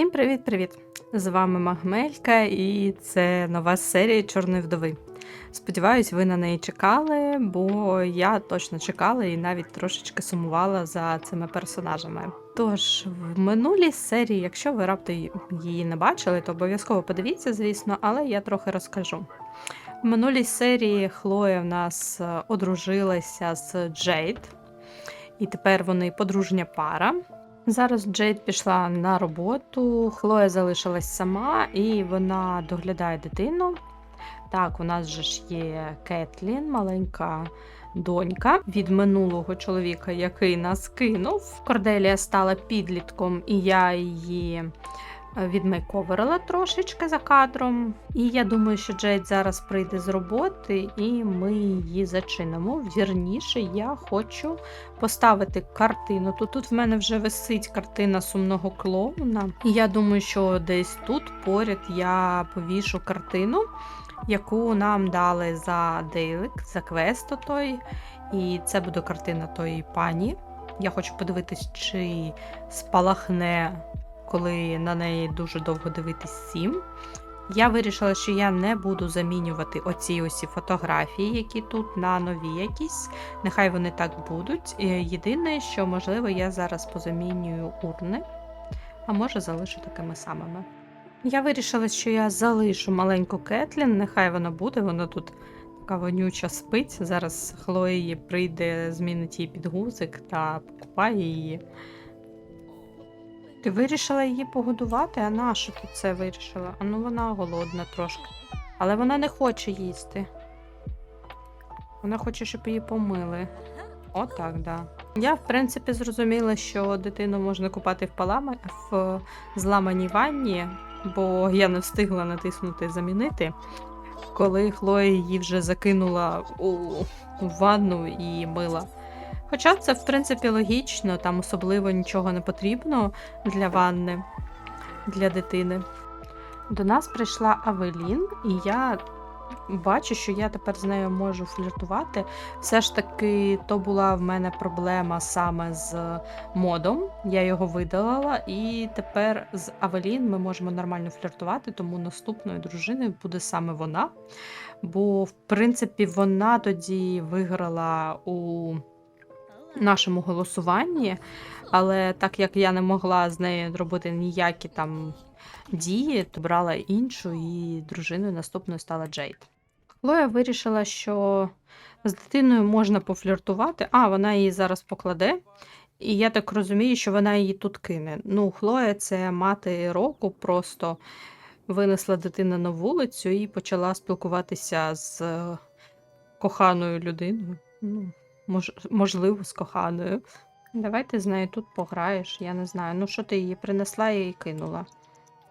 Всім привіт-привіт! З вами Магмелька, і це нова серія Чорної вдови. Сподіваюсь, ви на неї чекали, бо я точно чекала і навіть трошечки сумувала за цими персонажами. Тож, в минулій серії, якщо ви раптом її не бачили, то обов'язково подивіться, звісно, але я трохи розкажу. В минулій серії Хлоя в нас е, одружилася з Джейд, і тепер вони подружня пара. Зараз Джейд пішла на роботу, Хлоя залишилась сама і вона доглядає дитину. Так, у нас же ж є Кетлін, маленька донька від минулого чоловіка, який нас кинув. Корделія стала підлітком, і я її відмейковерила трошечки за кадром. І я думаю, що Джейд зараз прийде з роботи, і ми її зачинимо. Вірніше, я хочу поставити картину. Тут, тут в мене вже висить картина сумного клоуна. І я думаю, що десь тут поряд я повішу картину, яку нам дали за дейлик, за квест той. І це буде картина тої пані. Я хочу подивитись, чи спалахне, коли на неї дуже довго дивитись сім. Я вирішила, що я не буду замінювати оці усі фотографії, які тут на нові якісь. Нехай вони так будуть. Е, Єдине, що, можливо, я зараз позамінюю урни, а може залишу такими самими. Я вирішила, що я залишу маленьку Кетлін, нехай вона буде, вона тут така вонюча спить. Зараз Хлої прийде, змінить їй підгузик та покупає її. Ти вирішила її погодувати? А на що ти це вирішила? А ну вона голодна трошки. Але вона не хоче їсти. Вона хоче, щоб її помили. Отак, да. Я, в принципі, зрозуміла, що дитину можна купати в, палама... в зламаній ванні, бо я не встигла натиснути замінити, коли Хлоя її вже закинула у, у ванну і мила. Хоча це, в принципі, логічно, там особливо нічого не потрібно для ванни, для дитини. До нас прийшла Авелін, і я бачу, що я тепер з нею можу фліртувати. Все ж таки, то була в мене проблема саме з модом. Я його видалила, і тепер з Авелін ми можемо нормально фліртувати, тому наступною дружиною буде саме вона. Бо, в принципі, вона тоді виграла у нашому голосуванні, але так як я не могла з нею робити ніякі там дії, то брала іншу, і дружиною наступною стала Джейд. Хлоя вирішила, що з дитиною можна пофліртувати, а вона її зараз покладе. І я так розумію, що вона її тут кине. Ну, Хлоя це мати року, просто винесла дитину на вулицю і почала спілкуватися з е, коханою людиною. Ну, мож, можливо, з коханою. Давай ти з нею тут пограєш, я не знаю. Ну, що ти її принесла і кинула.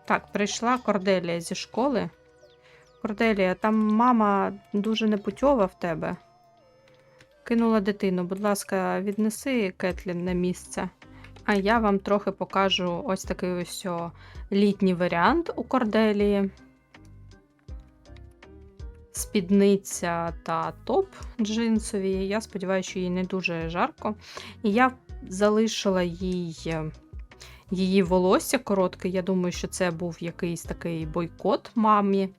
Так, прийшла Корделія зі школи. Корделія, там мама дуже непутьова в тебе. Кинула дитину. Будь ласка, віднеси Кетлін на місце. А я вам трохи покажу ось такий ось літній варіант у Корделії. Спідниця та топ джинсові. Я сподіваюся, що їй не дуже жарко. І я залишила їй е, її волосся коротке. Я думаю, що це був якийсь такий бойкот мамі.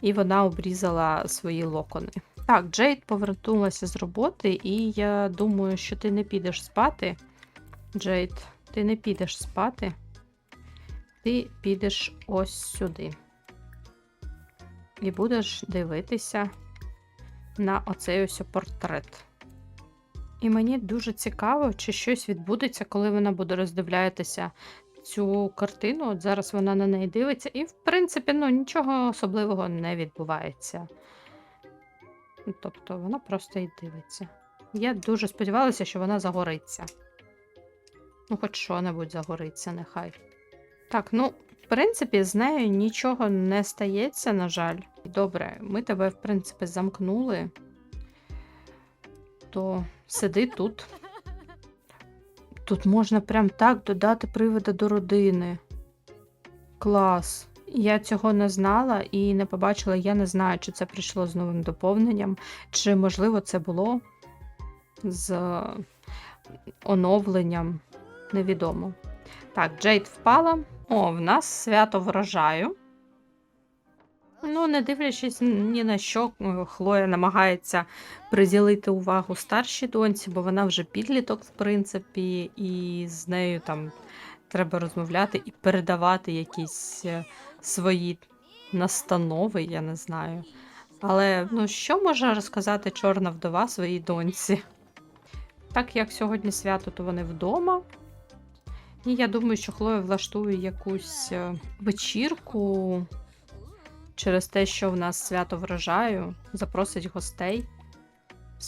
І вона обрізала свої локони. Так, Джейд повернулася з роботи, і я думаю, що ти не підеш спати. Джейд, ти не підеш спати. Ти підеш ось сюди. І будеш дивитися на оцей ось портрет. І мені дуже цікаво, чи щось відбудеться, коли вона буде роздивлятися цю картину. От зараз вона на неї дивиться, і, в принципі, ну, нічого особливого не відбувається. Ну, Тобто вона просто і дивиться. Я дуже сподівалася, що вона загориться. Ну, хоч що-небудь загориться, нехай. Так, ну, принципі, з нею нічого не стається, на жаль. Добре, ми тебе, в принципі, замкнули. То сиди тут. Тут можна прям так додати привида до родини. Клас. Я цього не знала і не побачила. Я не знаю, чи це прийшло з новим доповненням, чи, можливо, це було з оновленням. Невідомо. Так, Джейд впала. О, в нас свято врожаю. Ну, не дивлячись ні на що, е, Хлоя намагається приділити увагу старшій доньці, бо вона вже підліток, в принципі, і з нею там треба розмовляти і передавати якісь е, свої настанови, я не знаю. Але ну, що може розказати чорна вдова своїй доньці? Так як сьогодні свято, то вони вдома. І я думаю, що Хлоя влаштує якусь е, вечірку через те, що в нас свято врожаю, запросить гостей.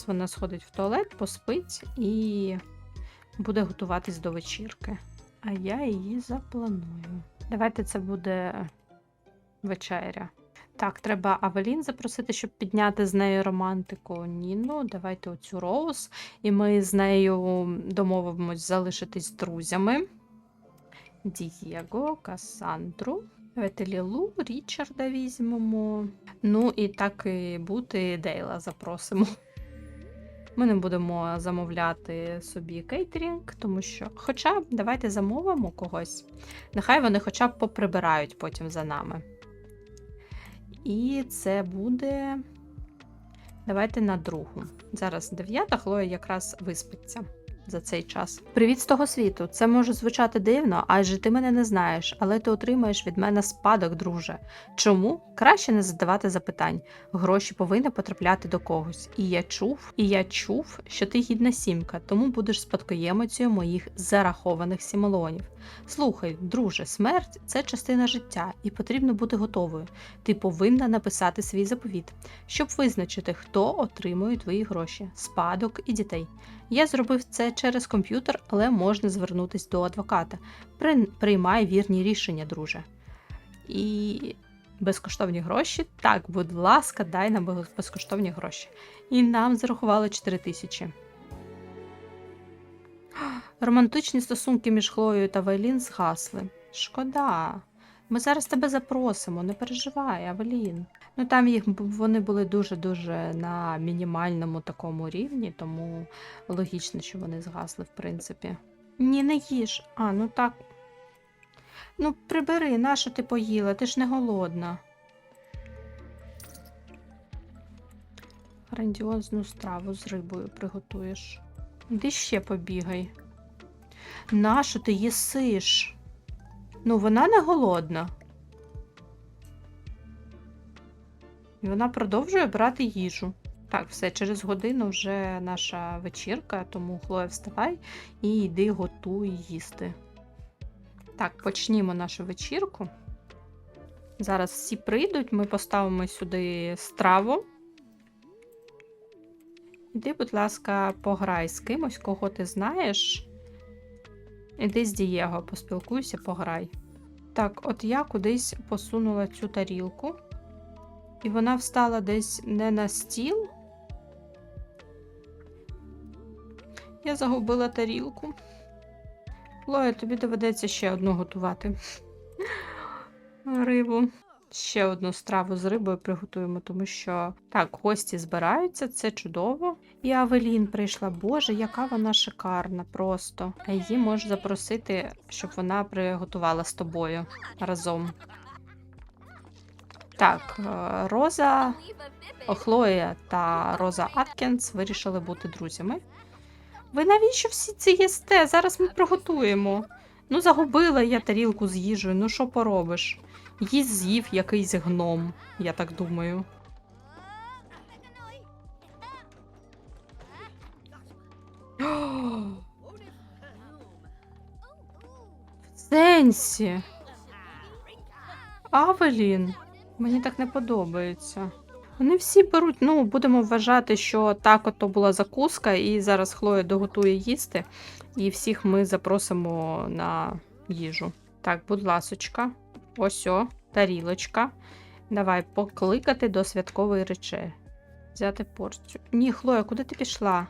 Вона сходить в туалет, поспить і буде готуватись до вечірки. А я її запланую. Давайте це буде вечеря. Так, треба Авелін запросити, щоб підняти з нею романтику. Ніну, давайте оцю Роуз. І ми з нею домовимось залишитись друзями. Дієго, Касандру. Давайте Лілу, Річарда візьмемо. Ну і так і бути, Дейла запросимо. Ми не будемо замовляти собі кейтерінг, тому що. Хоча давайте замовимо когось. Нехай вони хоча б поприбирають потім за нами. І це буде. Давайте на другу. Зараз дев'ята, Хлоя якраз виспиться за цей час. Привіт з того світу. Це може звучати дивно, адже ти мене не знаєш, але ти отримаєш від мене спадок, друже. Чому? Краще не задавати запитань. Гроші повинні потрапляти до когось. І я чув, і я чув, що ти гідна сімка, тому будеш спадкоємицею моїх зарахованих сімелонів. Слухай, друже, смерть це частина життя, і потрібно бути готовою. Ти повинна написати свій заповіт, щоб визначити, хто отримує твої гроші, спадок і дітей. Я зробив це через комп'ютер, але можна звернутися до адвоката. При- Приймай вірні рішення, друже. І безкоштовні гроші. Так, будь ласка, дай нам безкоштовні гроші. І нам зарахували 4 тисячі. Романтичні стосунки між Хлоєю та Вайлін згасли. Шкода. Ми зараз тебе запросимо, не переживай, Авелін. Ну там їх вони були дуже-дуже на мінімальному такому рівні, тому логічно, що вони згасли, в принципі. Ні, не їж. А, ну так. Ну, прибери, нащо ти поїла? Ти ж не голодна. Грандіозну страву з рибою приготуєш. Іди ще побігай. Нащо ти їсиш? Ну, вона не голодна. І вона продовжує брати їжу. Так, все, через годину вже наша вечірка, тому Хлоя, вставай і йди готуй їсти. Так, почнімо нашу вечірку. Зараз всі прийдуть, ми поставимо сюди страву. Іди, будь ласка, пограй з кимось, кого ти знаєш. Іди з Дієго, поспілкуйся, пограй. Так, от я кудись посунула цю тарілку, і вона встала десь не на стіл. Я загубила тарілку. Лоя, тобі доведеться ще одну готувати. Рибу. Ще одну страву з рибою приготуємо, тому що так, гості збираються, це чудово. І Авелін прийшла. Боже, яка вона шикарна просто. Її можеш запросити, щоб вона приготувала з тобою разом. Так, е, Роза Хлоя та Роза Аткінс вирішили бути друзями. Ви навіщо всі це їсте? Зараз ми приготуємо. Ну, загубила я тарілку з їжею, ну що поробиш? Її з'їв якийсь гном, я так думаю. Сенсі. Авелін. Мені так не подобається. Вони всі беруть, ну, будемо вважати, що так ото була закуска, і зараз Хлоя доготує їсти, і всіх ми запросимо на їжу. Так, будь ласочка, ось о, тарілочка. Давай покликати до святкової речі. Взяти порцію. Ні, Хлоя, куди ти пішла?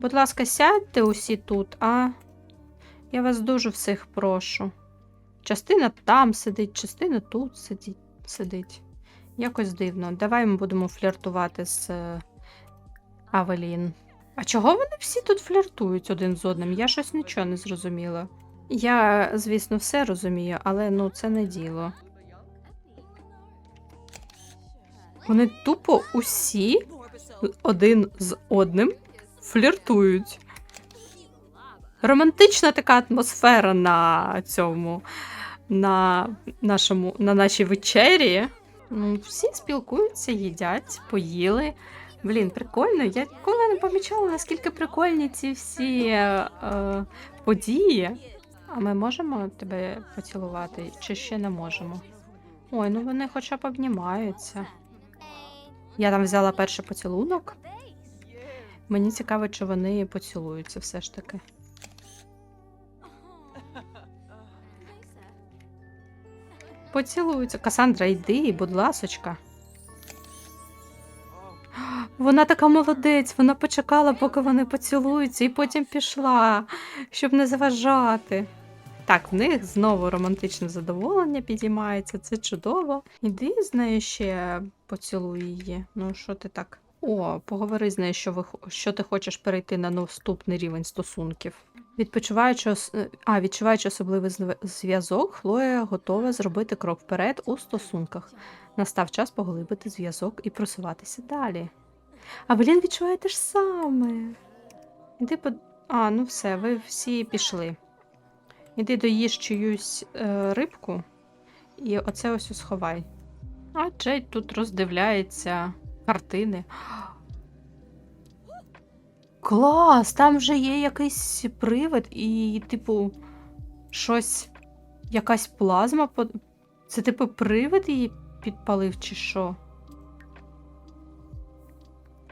Будь ласка, сядьте усі тут, а? Я вас дуже всіх прошу. Частина там сидить, частина тут сидить. Сидить. Якось дивно. Давай ми будемо фліртувати з е, Авелін. А чого вони всі тут фліртують один з одним? Я щось нічого не зрозуміла. Я, звісно, все розумію, але ну це не діло. Вони тупо усі один з одним фліртують. Романтична така атмосфера на цьому, на нашому, на нашій вечері. Ну, всі спілкуються, їдять, поїли. Блін, прикольно. Я ніколи не помічала, наскільки прикольні ці всі е, події. А ми можемо тебе поцілувати, чи ще не можемо? Ой, ну вони хоча б обнімаються. Я там взяла перший поцілунок. Мені цікаво, чи вони поцілуються все ж таки. Поцілуються. Касандра, йди, будь ласочка. Вона така молодець, вона почекала, поки вони поцілуються, і потім пішла, щоб не заважати. Так, в них знову романтичне задоволення підіймається, це чудово. Іди з нею ще поцілуй її. Ну, що ти так? О, поговори з нею, що, ви, що ти хочеш перейти на наступний рівень стосунків. Відпочиваючи, е, а, відчуваючи особливий зв'язок, Хлоя готова зробити крок вперед у стосунках. Настав час поглибити зв'язок і просуватися далі. А Белін відчуває те ж саме. Іди по. А, ну все, ви всі пішли. Іди доїж чиюсь е, рибку, і оце ось сховай. А Джейд тут роздивляється картини. Клас! Там вже є якийсь привид, і, типу, щось, якась плазма. Це, типу, привид її підпалив, чи що?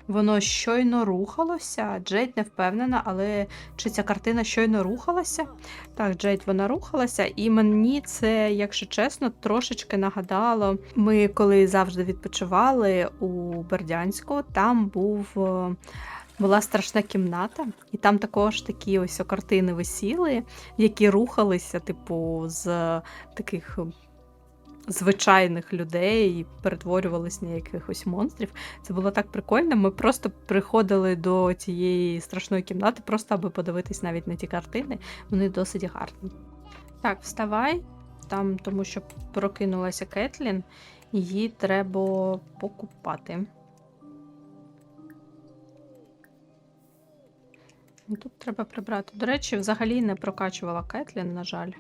Воно щойно рухалося. Джейд не впевнена, але чи ця картина щойно рухалася? Так, Джейд вона рухалася, і мені це, якщо чесно, трошечки нагадало. Ми коли завжди відпочивали у Бердянську, там був. Була страшна кімната, і там також такі ось картини висіли, які рухалися, типу, з таких звичайних людей і перетворювались на якихось монстрів. Це було так прикольно. Ми просто приходили до цієї страшної кімнати, просто аби подивитись навіть на ті картини. Вони досить гарні. Так, вставай, там, тому що прокинулася Кетлін, її треба покупати. Тут треба прибрати. До речі, взагалі не прокачувала Кетлін, на жаль.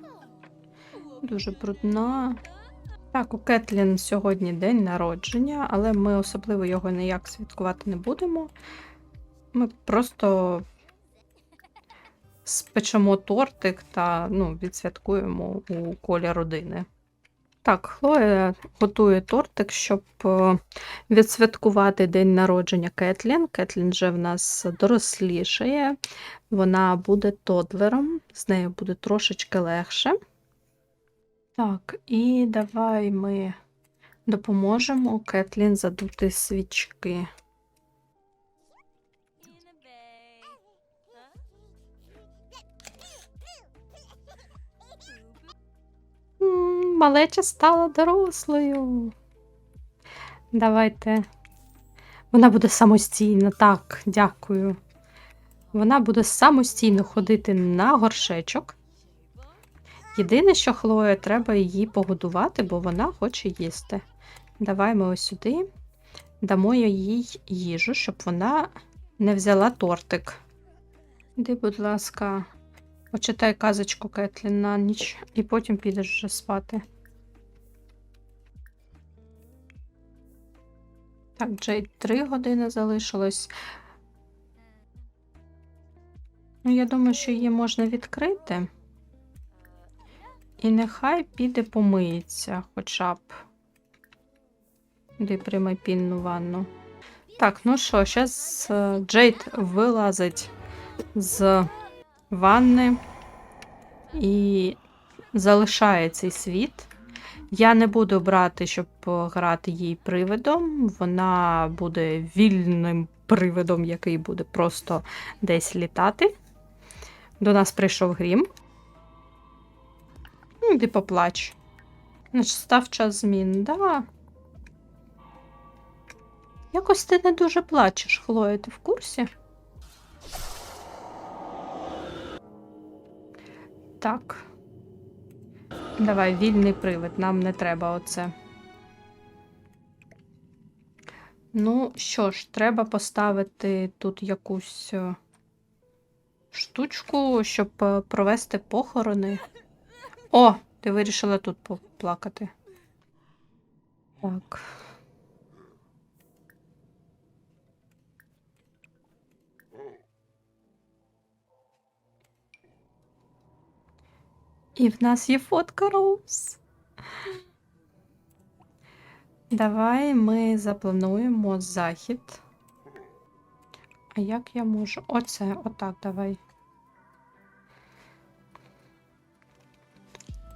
Дуже брудна. Так, у Кетлін сьогодні день народження, але ми особливо його ніяк святкувати не будемо. Ми просто спечемо тортик та ну, відсвяткуємо у колі родини. Так, Хлоя готує тортик, щоб е, відсвяткувати день народження Кетлін. Кетлін вже в нас дорослішає, вона буде тодлером, з нею буде трошечки легше. Так, і давай ми допоможемо Кетлін задути свічки. Малеча стала дорослою. Давайте. Вона буде самостійна, так, дякую. Вона буде самостійно ходити на горшечок. Єдине, що Хлоя, треба її погодувати, бо вона хоче їсти. Давай ми ось сюди дамо їй їжу, щоб вона не взяла тортик. Іди, будь ласка, почитай казочку Кетлін на ніч, і потім підеш вже спати. Так, Джейд, три години залишилось. Ну, я думаю, що її можна відкрити. І нехай піде помиється хоча б. Іди приймай пінну ванну. Так, ну що, зараз Джейд вилазить з ванни і залишає цей світ. Я не буду брати, щоб грати їй привидом. Вона буде вільним привидом, який буде просто десь літати. До нас прийшов грім. Ну, Іди поплач. Став час змін, да. Якось ти не дуже плачеш, Хлоя, ти в курсі? Так. Давай, вільний привид, нам не треба оце. Ну, що ж, треба поставити тут якусь е, штучку, щоб е, провести похорони. О, ти вирішила тут поплакати. Так. І в нас є фотка Роуз. Давай ми заплануємо захід. А як я можу? Оце, отак, давай.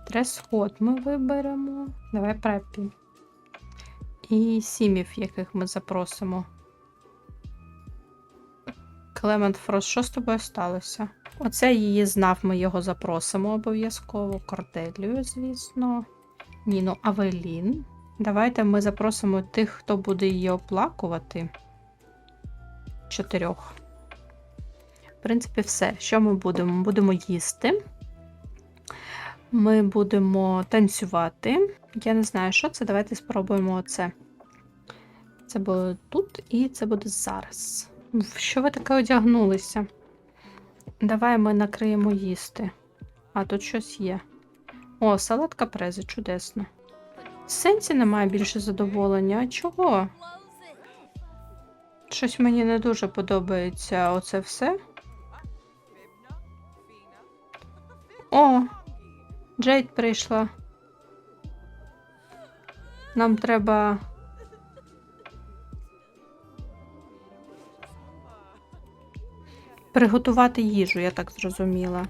Дрес-код ми виберемо. Давай преппі. І сімів, яких ми запросимо. Клемент Фрост, що з тобою сталося? Оце її знав, ми його запросимо обов'язково. Корделію, звісно. Ніну Авелін. Давайте ми запросимо тих, хто буде її оплакувати. Чотирьох. В принципі, все. Що ми будемо? Будемо їсти. Ми будемо танцювати. Я не знаю, що це. Давайте спробуємо оце. Це буде тут і це буде зараз. Що ви таке одягнулися? Давай ми накриємо їсти. А тут щось є. О, салат капрези, чудесно. Сенсі немає більше задоволення. А чого? Щось мені не дуже подобається оце все. О, Джейд прийшла. Нам треба. Приготувати їжу, я так зрозуміла.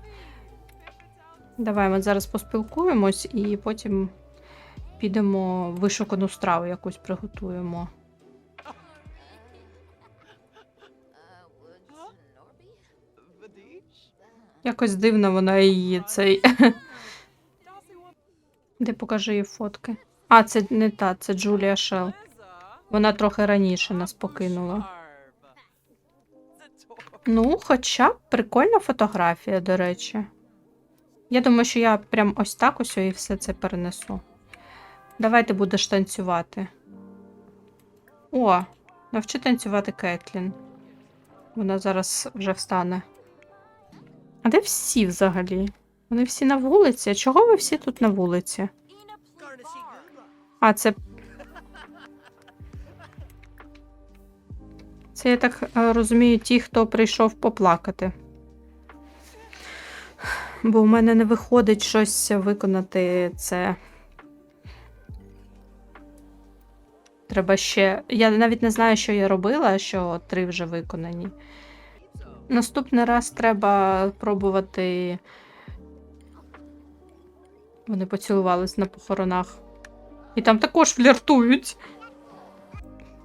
Давай ми зараз поспілкуємось і потім підемо вишукану страву якусь приготуємо. Якось дивно вона її цей. Де покажи її фотки. А, це не та, це Джулія Шел. Вона трохи раніше нас покинула. Ну, хоча прикольна фотографія, до речі. Я думаю, що я прям ось так ось і все це перенесу. Давай ти будеш танцювати. О, навчи танцювати Кетлін. Вона зараз вже встане. А де всі взагалі? Вони всі на вулиці? Чого ви всі тут на вулиці? А, це. Це, я так е, розумію, ті, хто прийшов поплакати. Бо в мене не виходить щось виконати це. Треба ще. Я навіть не знаю, що я робила, що три вже виконані. Наступний раз треба пробувати. Вони поцілувались на похоронах. І там також фліртують.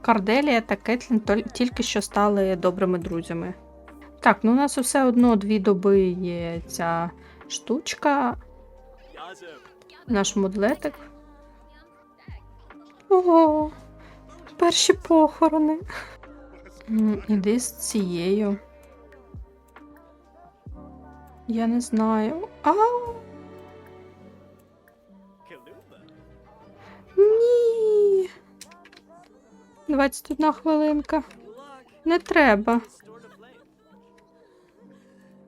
Карделія та Кетлін тільки що стали добрими друзями. Так, ну у нас усе одно дві доби є ця штучка. Наш мудлетик. Ого, перші похорони. Іди з цією. Я не знаю. А, 21 хвилинка. Не треба.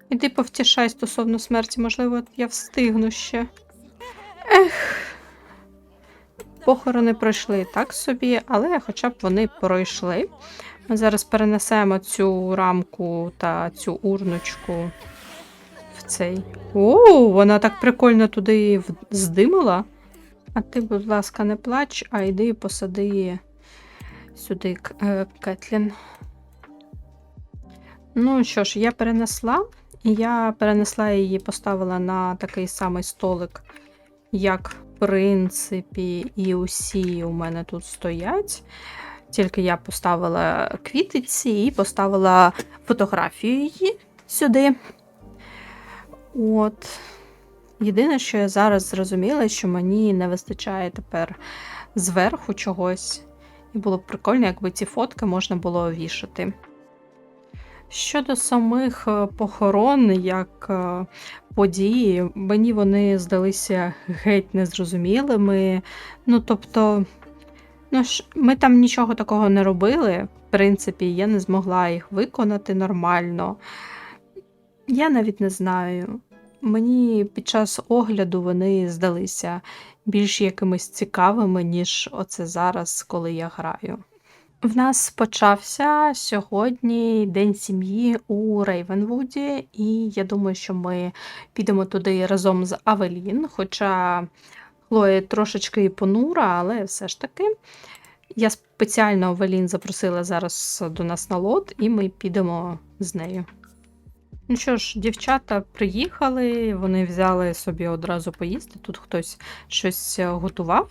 Іди повтішай стосовно смерті, можливо, я встигну ще. Ех. Похорони пройшли так собі, але хоча б вони пройшли. Ми зараз перенесемо цю рамку та цю урночку в цей. О, вона так прикольно туди здимала. А ти, будь ласка, не плач, а йди і посади сюди е, Кетлін. Ну що ж, я перенесла. Я перенесла її, поставила на такий самий столик, як, в принципі, і усі у мене тут стоять. Тільки я поставила квітиці і поставила фотографію її сюди. От. Єдине, що я зараз зрозуміла, що мені не вистачає тепер зверху чогось. І було б прикольно, якби ці фотки можна було вішати. Щодо самих е, похорон, як е, події, мені вони здалися геть незрозумілими. Ну, тобто, ну, ми там нічого такого не робили. В принципі, я не змогла їх виконати нормально. Я навіть не знаю. Мені під час огляду вони здалися більш якимись цікавими, ніж оце зараз, коли я граю. В нас почався сьогодні День сім'ї у Рейвенвуді, і я думаю, що ми підемо туди разом з Авелін. Хоча Хлоя трошечки понура, але все ж таки. Я спеціально Авелін запросила зараз до нас на лот, і ми підемо з нею. Ну що ж, дівчата приїхали, вони взяли собі одразу поїсти. Тут хтось щось е, готував.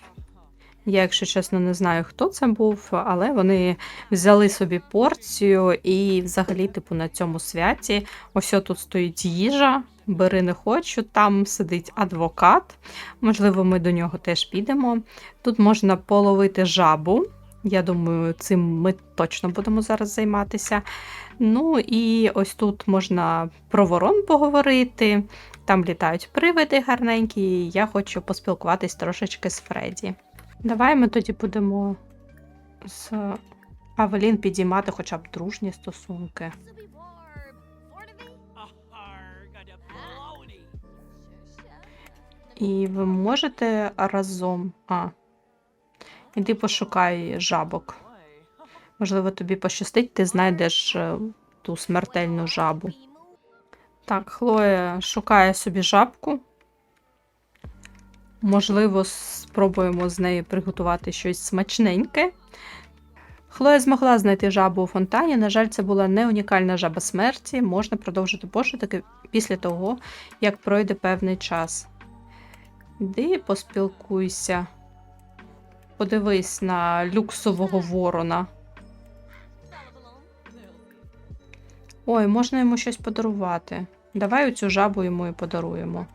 Я, якщо чесно, не знаю, хто це був, але вони взяли собі порцію і взагалі, типу, на цьому святі ось тут стоїть їжа, бери не хочу, там сидить адвокат. Можливо, ми до нього теж підемо. Тут можна половити жабу. Я думаю, цим ми точно будемо зараз займатися. Ну і ось тут можна про ворон поговорити. Там літають привиди гарненькі, і я хочу поспілкуватись трошечки з Фредді. Давай ми тоді будемо з Авелін підіймати хоча б дружні стосунки. І ви можете разом. А. Іди пошукай жабок. Можливо, тобі пощастить, ти знайдеш е, ту смертельну жабу. Так, Хлоя шукає собі жабку. Можливо, спробуємо з нею приготувати щось смачненьке. Хлоя змогла знайти жабу у фонтані. На жаль, це була не унікальна жаба смерті. Можна продовжити пошуки після того, як пройде певний час. Іди поспілкуйся. Подивись на люксового ворона. Ой, можна йому щось подарувати. Давай оцю жабу йому і подаруємо.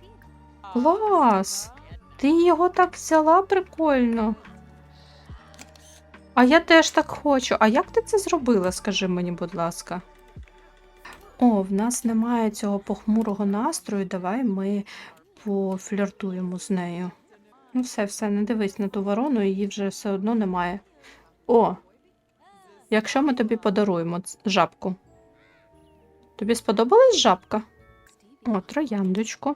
Клас! Ти його так взяла прикольно. А я теж так хочу. А як ти це зробила, скажи мені, будь ласка. О, в нас немає цього похмурого настрою. Давай ми пофліртуємо з нею. Ну, все, все, не дивись на ту ворону, її вже все одно немає. О! Якщо ми тобі подаруємо жабку. Тобі сподобалась жабка? О, трояндочку.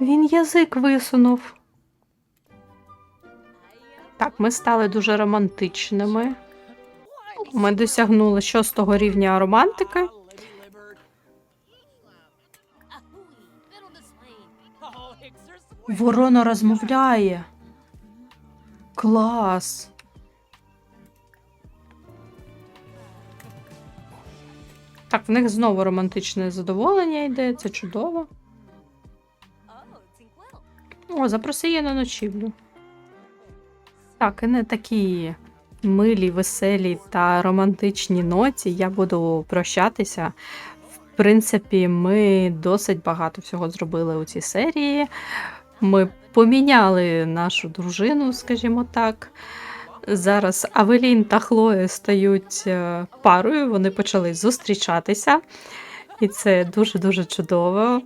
Він язик висунув. Так, ми стали дуже романтичними. Ми досягнули шостого рівня романтики. Ворона розмовляє. Клас. Так, в них знову романтичне задоволення йде, це чудово. О, запроси її на ночівлю. Так, і на такій милій, веселій та романтичній ноті я буду прощатися. В принципі, ми досить багато всього зробили у цій серії. Ми поміняли нашу дружину, скажімо так. Зараз Авелін та Хлоя стають е, парою, вони почали зустрічатися, і це дуже-дуже чудово.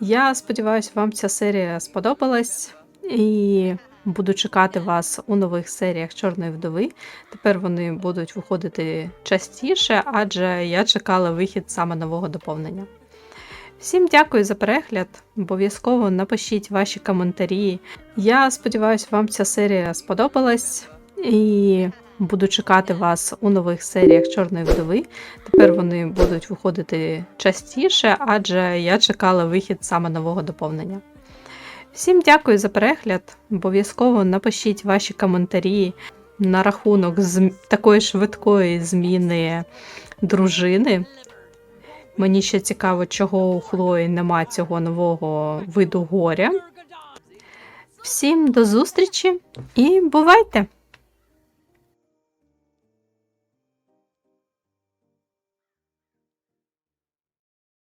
Я сподіваюся, вам ця серія сподобалась і буду чекати вас у нових серіях Чорної вдови. Тепер вони будуть виходити частіше, адже я чекала вихід саме нового доповнення. Всім дякую за перегляд. Обов'язково напишіть ваші коментарі. Я сподіваюся, вам ця серія сподобалась і буду чекати вас у нових серіях Чорної вдови. Тепер вони будуть виходити частіше, адже я чекала вихід саме нового доповнення. Всім дякую за перегляд. Обов'язково напишіть ваші коментарі на рахунок зм- такої швидкої зміни дружини. Мені ще цікаво, чого у Хлої нема цього нового виду горя. Всім до зустрічі і бувайте!